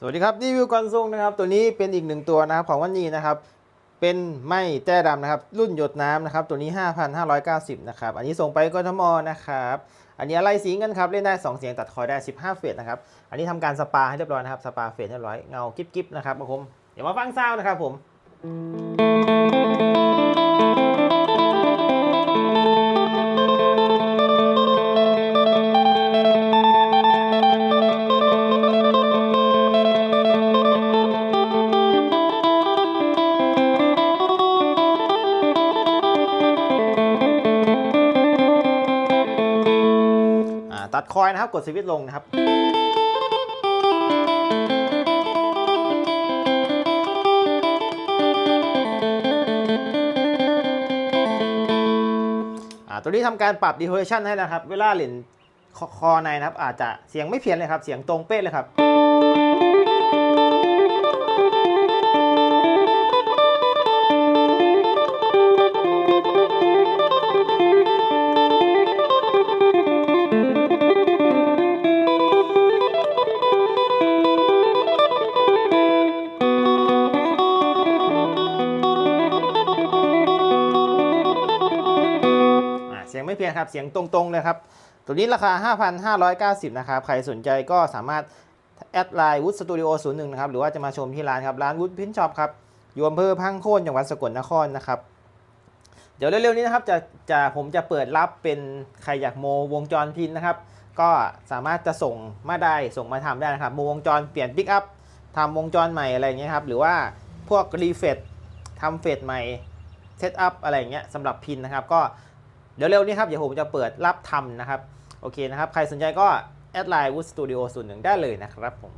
สวัสดีครับรีวิวกอนซุงนะครับตัวนี้เป็นอีกหนึ่งตัวนะครับของวันนี้นะครับเป็นไม่แจ้ดำนะครับรุ่นหยดน้ำนะครับตัวนี้ 5,590นะครับอันนี้ส่งไปกทมนะครับอันนี้อะไรสีกันครับเล่นได้ 2 เสียงตัดคอยได้ 15 เฟสนะครับอันนี้ทำการสปาให้เรียบร้อยนะครับสปาเฟสเรียบร้อยเงากิ๊บๆนะครับผมเดี๋ยวมาฟังซาวนะครับผม ตัดคอยนะครับ กดสวิตช์ลงนะครับอ่าตัวนี้ทำการปรับ deterioration ให้นะครับ เวลาเล่นคอในนะครับ อาจจะเสียงไม่เพี้ยนเลยครับ เสียงตรงเป๊ะเลยครับ สียงไม่เพี้ยนครับเสียงตรงๆเลยครับตัวนี้ราคา 5,590 นะครับ ใครสนใจก็สามารถแอดไลน์วุฒิสตูดิโอ01 นะครับ หรือว่าจะมาชมที่ร้านครับ ร้านวุฒิพินช็อปครับ อยู่อำเภอพังโคนจังหวัดสกลนครนะครับ เดี๋ยวเร็วๆนี้นะครับจะจะผมจะเปิดรับเป็นใครอยากโมวงจรพินนะครับ ก็สามารถจะส่งมาได้ส่งมาทำได้นะครับ โมวงจรเปลี่ยนปิกอัพทำวงจรใหม่อะไรอย่างเงี้ยครับ หรือว่าพวกรีเฟซทำเฟซใหม่เซตอัพอะไรอย่างเงี้ยสำหรับพินนะครับ ก็ เดี๋ยวเร็วนี้ครับเดี๋ยวผมจะเปิดรับทำนะครับ โอเคนะครับ ใครสนใจก็แอดไลน์วูดสตูดิโอศูนย์หนึ่งได้เลยนะครับผม